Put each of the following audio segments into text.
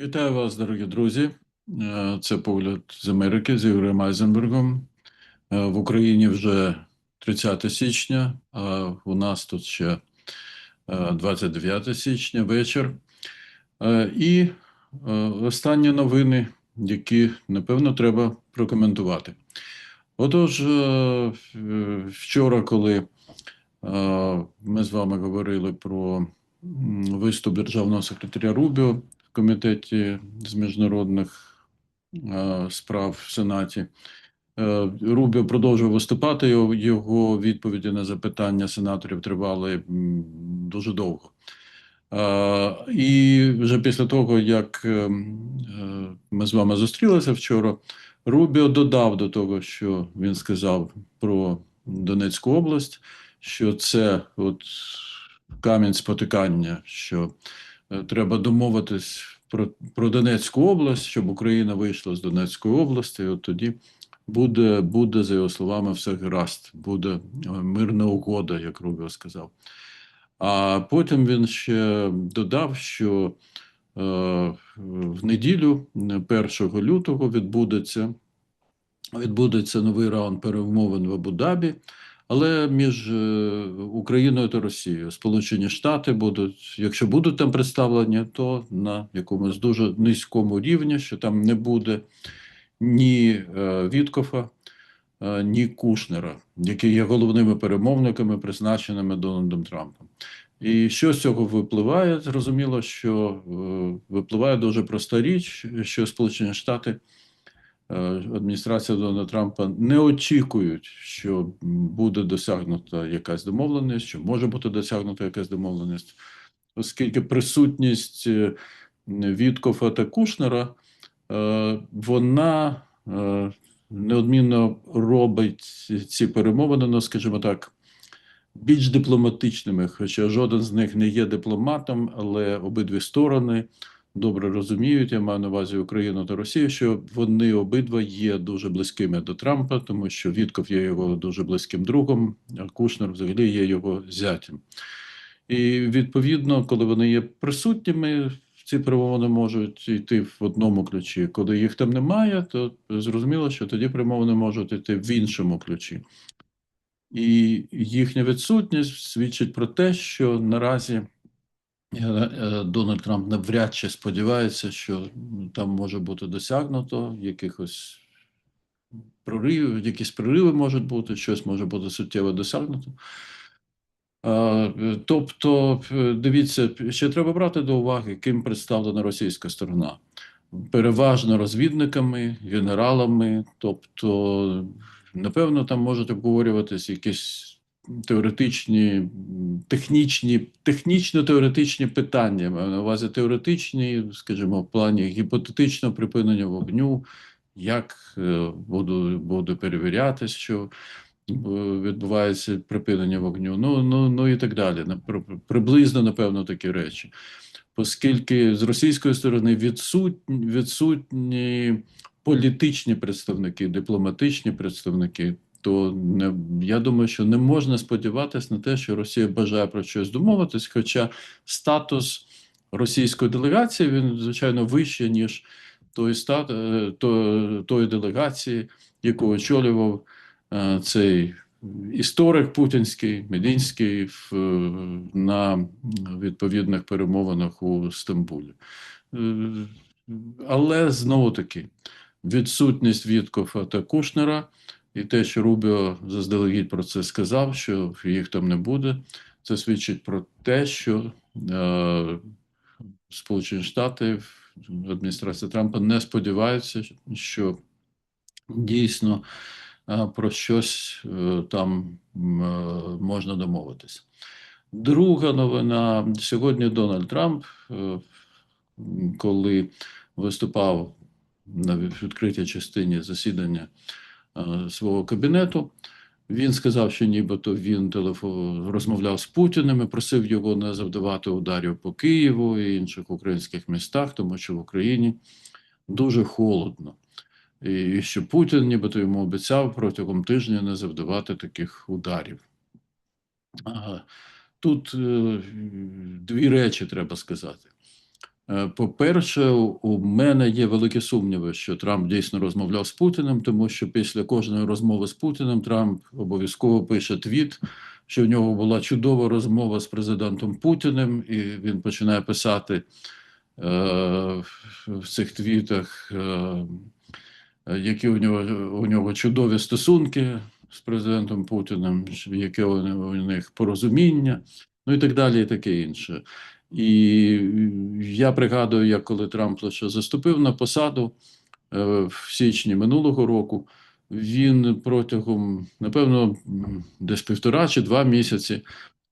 Вітаю вас, дорогі друзі. Е, Це погляд з Америки з Ігорем Айзенбергом. Е, В Україні вже 30 січня, а у нас тут ще е, 29 січня вечір. Е, І е, останні новини, які, напевно, треба прокоментувати. Отож, е, е, вчора, коли е, ми з вами говорили про виступ державного секретаря Рубіо комітеті з міжнародних е, справ в Сенаті. Е, Рубіо продовжував виступати. Його, відповіді на запитання сенаторів тривали дуже довго. Е, І вже після того, як е, е, ми з вами зустрілися вчора, Рубіо додав до того, що він сказав про Донецьку область, що це от камінь спотикання, що треба домовитись про, про Донецьку область, щоб Україна вийшла з Донецької області, і от тоді буде, буде, за його словами, все гаразд, буде е, мирна угода, як Рубіо сказав. А потім він ще додав, що е, в неділю, е, 1 лютого, відбудеться, відбудеться новий раунд перемовин в Абу-Дабі, але між е, Україною та Росією. Сполучені Штати будуть, якщо будуть там представлені, то на якомусь дуже низькому рівні, що там не буде ні е, Віткофа, е, ні Кушнера, які є головними перемовниками, призначеними Дональдом Трампом. І що з цього випливає? Зрозуміло, що випливає дуже проста річ, що Сполучені Штати, адміністрація Дональда Трампа не очікують, що буде досягнута якась домовленість, що може бути досягнута якась домовленість, оскільки присутність е, Віткофа та Кушнера е, вона е, неодмінно робить ці перемовини, ну, скажімо так, більш дипломатичними, хоча жоден з них не є дипломатом, але обидві сторони добре розуміють, я маю на увазі Україну та Росію, що вони обидва є дуже близькими до Трампа, тому що Вітков є його дуже близьким другом, а Кушнер взагалі є його зятем. І відповідно, коли вони є присутніми, ці перемовини можуть йти в одному ключі. Коли їх там немає, то зрозуміло, що тоді перемовини можуть йти в іншому ключі. І їхня відсутність свідчить про те, що наразі Дональд Трамп навряд чи сподівається, що там може бути досягнуто якихось проривів, якісь прориви можуть бути, щось може бути суттєво досягнуто. Е, Тобто, е, дивіться, ще треба брати до уваги, ким представлена російська сторона. Переважно розвідниками, генералами, тобто, напевно, там можуть обговорюватись якісь теоретичні, технічні, технічно-теоретичні питання. Маю на увазі теоретичні, скажімо, в плані гіпотетичного припинення вогню, як е, буду, буде перевірятись, що е, відбувається припинення вогню, ну, ну, ну і так далі. Приблизно, напевно, такі речі. Оскільки з російської сторони відсутні, відсутні політичні представники, дипломатичні представники, то не, я думаю, що не можна сподіватися на те, що Росія бажає про щось домовитись, хоча статус російської делегації він, звичайно, вищий, ніж той стат, е, то, тої делегації, яку очолював е, цей історик путінський, Мединський в, е, на відповідних перемовинах у Стамбулі. Е, Але знову таки, відсутність Віткофа та Кушнера і те, що Рубіо заздалегідь про це сказав, що їх там не буде, це свідчить про те, що е, Сполучені Штати, адміністрація Трампа не сподіваються, що дійсно е, про щось е, там е, можна домовитися. Друга новина. Сьогодні Дональд Трамп, е, коли виступав на відкритій частині засідання свого кабінету, він сказав, що нібито він телефо- розмовляв з Путіним і просив його не завдавати ударів по Києву і інших українських містах, тому що в Україні дуже холодно. І що Путін нібито йому обіцяв протягом тижня не завдавати таких ударів. Тут е, дві речі треба сказати. Е, По-перше, у мене є великі сумніви, що Трамп дійсно розмовляв з Путіним, тому що після кожної розмови з Путіним Трамп обов'язково пише твіт, що в нього була чудова розмова з президентом Путіним, і він починає писати е, в цих твітах, е, які у нього, у нього чудові стосунки з президентом Путіним, яке у у них порозуміння, ну і так далі, і таке інше. І я пригадую, як коли Трамп лише заступив на посаду е, в січні минулого року, він протягом, напевно, десь півтора чи два місяці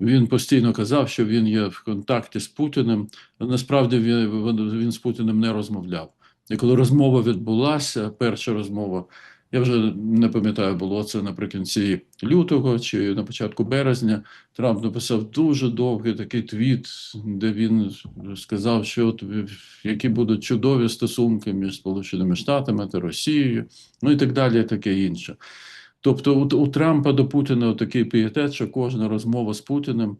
він постійно казав, що він є в контакті з Путіним. Насправді він він з Путіним не розмовляв. І коли розмова відбулася, перша розмова, я вже не пам'ятаю, було це наприкінці лютого чи на початку березня. Трамп написав дуже довгий такий твіт, де він сказав, що от які будуть чудові стосунки між Сполученими Штатами та Росією, ну і так далі, і таке інше. Тобто, у, у Трампа до Путіна такий пієтет, що кожна розмова з Путіним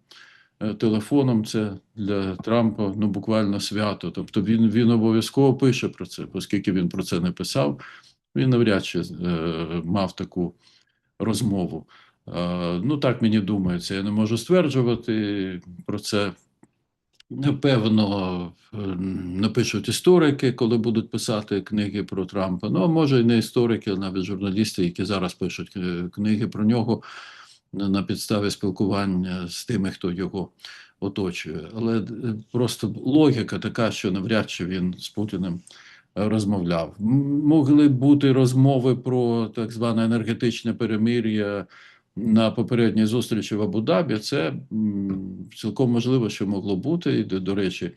е, телефоном це для Трампа ну буквально свято. Тобто він, він обов'язково пише про це, оскільки він про це не писав, він навряд чи е, мав таку розмову. Е, ну так мені думається, я не можу стверджувати про це. Напевно, напишуть історики, коли будуть писати книги про Трампа. Ну, а може, і не історики, а навіть журналісти, які зараз пишуть е, книги про нього на підставі спілкування з тими, хто його оточує. Але просто логіка така, що навряд чи він з Путіним розмовляв. Могли бути розмови про так зване енергетичне перемир'я на попередній зустрічі в Абу-Дабі. Це цілком можливо, що могло бути. І, до, речі,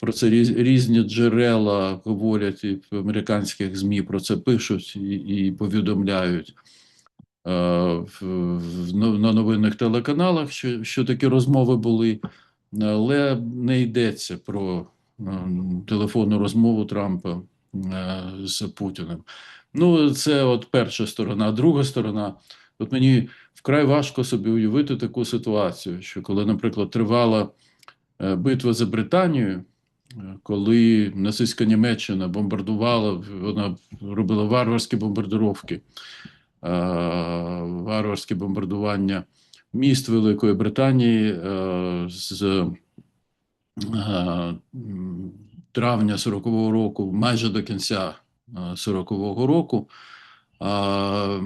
про це різні джерела говорять і в американських ЗМІ про це пишуть і, і повідомляють. е, на новинних телеканалах, що, що такі розмови були, але не йдеться про телефонну розмову Трампа з Путіним. Ну, це от перша сторона. А друга сторона, от мені вкрай важко собі уявити таку ситуацію, що коли, наприклад, тривала е, битва за Британію, е, коли нацистська Німеччина бомбардувала, вона робила варварські бомбардировки, е, варварські бомбардування міст Великої Британії е, з е, травня 40-го року, майже до кінця е, 40-го року. А,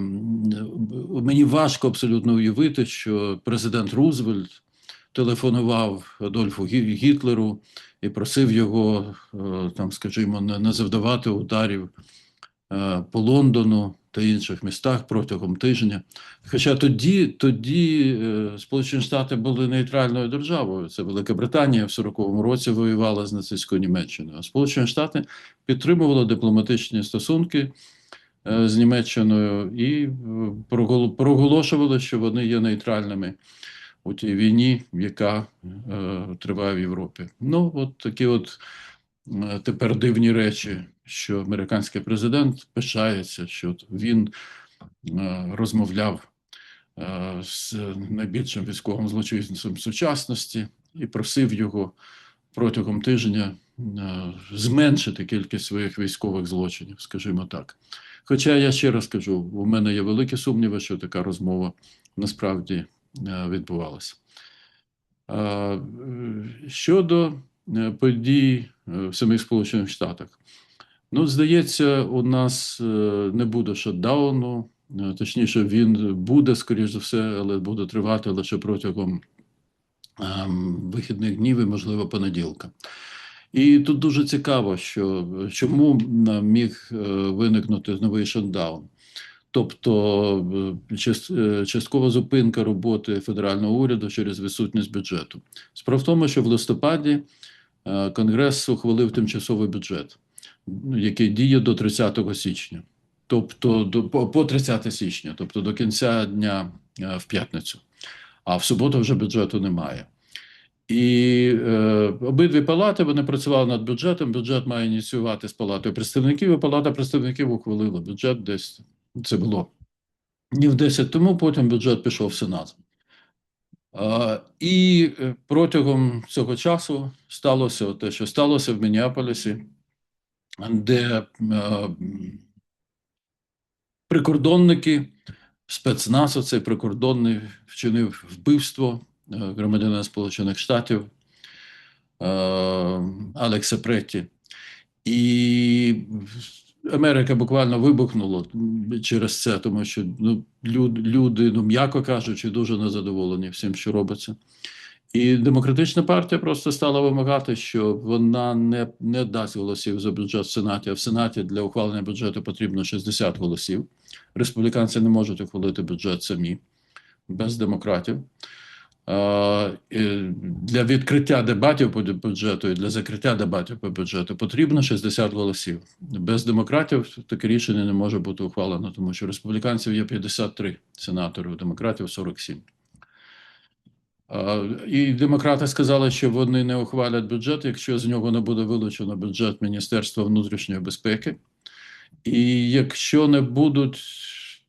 Мені важко абсолютно уявити, що президент Рузвельт телефонував Адольфу Гі- Гітлеру і просив його, е, там, скажімо, не, не завдавати ударів е, по Лондону та інших містах протягом тижня. Хоча тоді, тоді е, Сполучені Штати були нейтральною державою. Це Велика Британія в 40-му році воювала з нацистською Німеччиною. А Сполучені Штати підтримували дипломатичні стосунки е, з Німеччиною і е, проголошували, що вони є нейтральними у тій війні, яка е, триває в Європі. Ну, от такі от тепер дивні речі, що американський президент пишається, що він е, розмовляв е, з найбільшим військовим злочинцем сучасності і просив його протягом тижня е, зменшити кількість своїх військових злочинів, скажімо так. Хоча я ще раз кажу, у мене є великі сумніви, що така розмова насправді е, відбувалася. Е, Щодо е, подій е, в самих Сполучених Штатах, ну, здається, у нас е, не буде шатдауну, е, точніше, він буде, скоріш за все, але буде тривати лише протягом ем, вихідних днів і, можливо, понеділка. І тут дуже цікаво, що чому е, міг е, виникнути новий шатдаун. Тобто е, част- е, часткова зупинка роботи федерального уряду через відсутність бюджету. Справа в тому, що в листопаді е, Конгрес ухвалив тимчасовий бюджет, ну, який діє до 30 січня, тобто до, по 30 січня, тобто до кінця дня е, в п'ятницю. А в суботу вже бюджету немає. І е, обидві палати вони працювали над бюджетом. Бюджет має ініціювати з палатою представників, і палата представників ухвалила бюджет десь це було днів 10 тому. Потім бюджет пішов в Сенат. І е, протягом цього часу сталося те, що сталося в Мінneаполісі, де е, прикордонники, спецназ, оцей прикордонний вчинив вбивство е, громадянина Сполучених Штатів Алекса Претті. І Америка буквально вибухнула через це, тому що ну, люд, люди, ну м'яко кажучи, дуже незадоволені всім, що робиться. І демократична партія просто стала вимагати, що вона не не дасть голосів за бюджет в Сенаті. А в Сенаті для ухвалення бюджету потрібно 60 голосів. Республіканці не можуть ухвалити бюджет самі без демократів. Для відкриття дебатів по бюджету і для закриття дебатів по бюджету потрібно 60 голосів. Без демократів таке рішення не може бути ухвалено, тому що республіканців є 53 сенатори, у демократів 47. І демократи сказали, що вони не ухвалять бюджет, якщо з нього не буде вилучено бюджет Міністерства внутрішньої безпеки, і якщо не будуть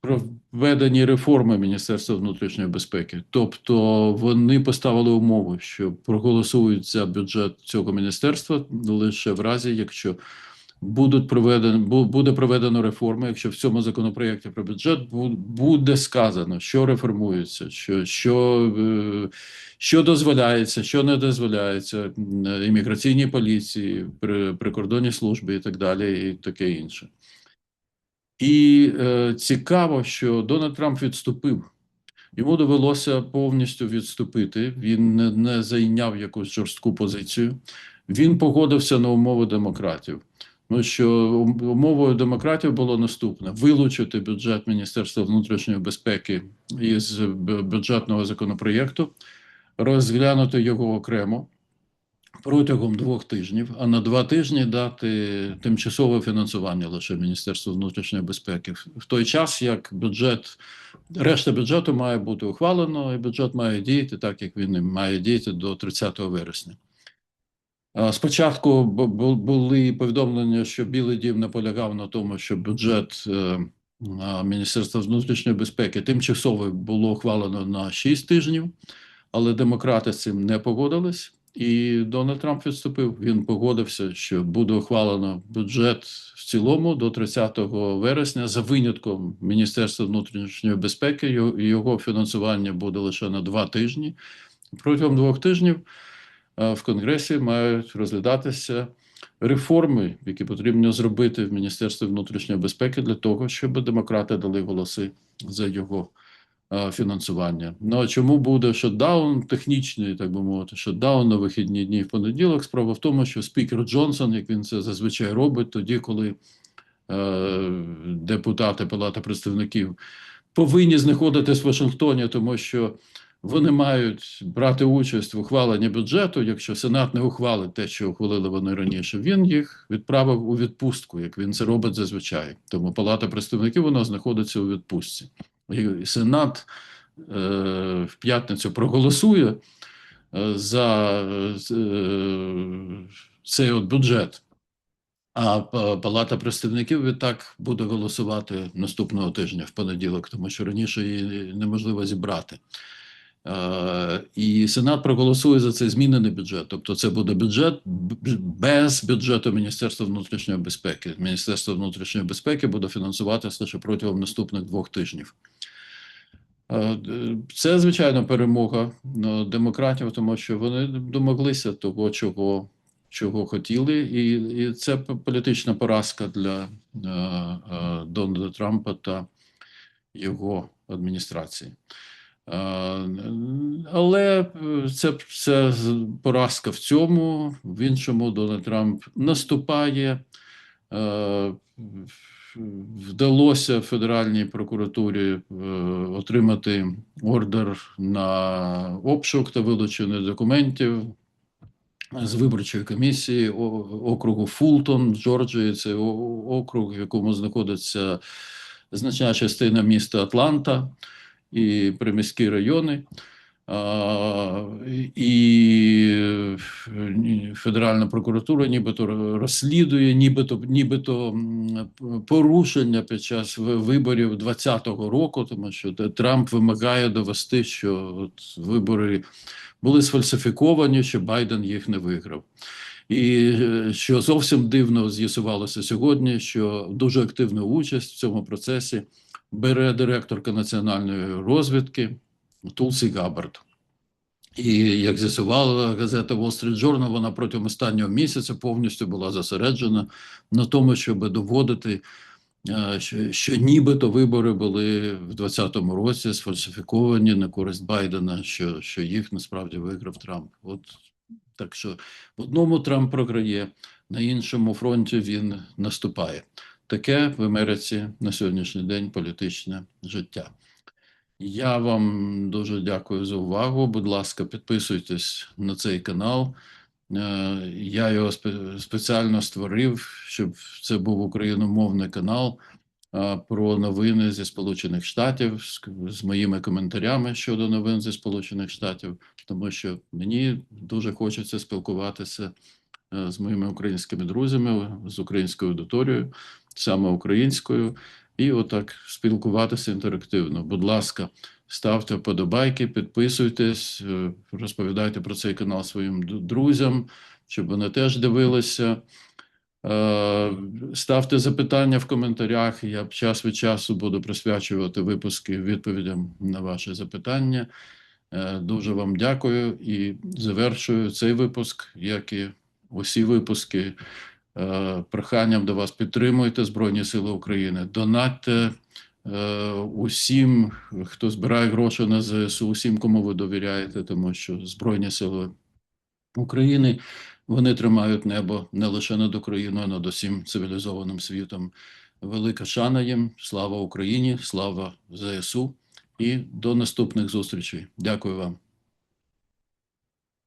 проведені реформи Міністерства внутрішньої безпеки, тобто вони поставили умову, що проголосують за бюджет цього міністерства лише в разі, якщо будуть проведені, буде проведено реформи, якщо в цьому законопроєкті про бюджет буде сказано, що реформується, що що, е, що дозволяється, що не дозволяється імміграційній поліції, при прикордонній службі і так далі, і таке інше. І е, цікаво, що Дональд Трамп відступив. Йому довелося повністю відступити. Він не, не зайняв якусь жорстку позицію. Він погодився на умови демократів. Ну що умовою демократів було наступне: вилучити бюджет Міністерства внутрішньої безпеки із бюджетного законопроєкту, розглянути його окремо протягом двох тижнів, а на два тижні дати тимчасове фінансування лише Міністерству внутрішньої безпеки в той час, як бюджет, решта бюджету має бути ухвалено, і бюджет має діяти так, як він має діяти до 30 вересня. Спочатку були повідомлення, що Білий Дім наполягав на тому, що бюджет е, Міністерства внутрішньої безпеки тимчасово було ухвалено на 6 тижнів, але демократи з цим не погодились. І Дональд Трамп відступив. Він погодився, що буде ухвалено бюджет в цілому до 30 вересня за винятком Міністерства внутрішньої безпеки. Його фінансування буде лише на два тижні. Протягом двох тижнів в Конгресі мають розглядатися реформи, які потрібно зробити в Міністерстві внутрішньої безпеки для того, щоб демократи дали голоси за його фінансування. Ну а чому буде шотдаун технічний, так би мовити, шотдаун на вихідні дні в понеділок? Справа в тому, що спікер Джонсон, як він це зазвичай робить, тоді, коли е, депутати Палати представників повинні знаходитись в Вашингтоні, тому що вони мають брати участь в ухваленні бюджету. Якщо Сенат не ухвалить те, що ухвалили вони раніше, він їх відправив у відпустку, як він це робить зазвичай. Тому Палата представників вона знаходиться у відпустці. Сенат е, в п'ятницю проголосує е, за е, цей от бюджет. А Палата представників відтак буде голосувати наступного тижня в понеділок, тому що раніше її неможливо зібрати. І Сенат проголосує за цей змінений бюджет. Тобто, це буде бюджет без бюджету Міністерства внутрішньої безпеки. Міністерство внутрішньої безпеки буде фінансуватися лише протягом наступних двох тижнів. Це звичайно перемога демократів, тому що вони домоглися того, чого чого хотіли, і і це політична поразка для е, е, Дональда Трампа та його адміністрації. Але це це поразка в цьому, в іншому Дональд Трамп наступає. Вдалося Федеральній прокуратурі е, отримати ордер на обшук та вилучення документів з виборчої комісії округу Фултон в Джорджії. Це округ, в якому знаходиться значна частина міста Атланта і приміські райони. І е, Федеральна прокуратура нібито розслідує, нібито, нібито порушення під час ви- виборів 2020 року, тому що Трамп вимагає довести, що от вибори були сфальсифіковані, що Байден їх не виграв. І е, що зовсім дивно з'ясувалося сьогодні, що дуже активну участь в цьому процесі бере директорка національної розвідки Тулсі Габбард. І як з'ясувала газета Wall Street Journal, вона протягом останнього місяця повністю була зосереджена на тому, щоб доводити, е, що, що нібито вибори були в 2020 році сфальсифіковані на користь Байдена, що, що їх насправді виграв Трамп. От так що в одному Трамп програє, на іншому фронті він наступає. Таке в Америці на сьогоднішній день політичне життя. Я вам дуже дякую за увагу. Будь ласка, підписуйтесь на цей канал. Е, Я його спеціально створив, щоб це був україномовний канал е, про новини зі Сполучених Штатів з, моїми коментарями щодо новин зі Сполучених Штатів, тому що мені дуже хочеться спілкуватися з моїми українськими друзями, з українською аудиторією, саме українською, і отак спілкуватися інтерактивно. Будь ласка, ставте вподобайки, підписуйтесь, е, розповідайте про цей канал своїм друзям, щоб вони теж дивилися. Е, Ставте запитання в коментарях. Я час від часу буду присвячувати випуски відповідям на ваші запитання. Е, Дуже вам дякую і завершую цей випуск, як і усі випуски. е, Проханням до вас підтримуйте Збройні Сили України, донатьте е, усім, хто збирає гроші на ЗСУ, усім, кому ви довіряєте, тому що Збройні Сили України вони тримають небо не лише над Україною, а над усім цивілізованим світом. Велика шана їм, слава Україні, слава ЗСУ і до наступних зустрічей. Дякую вам.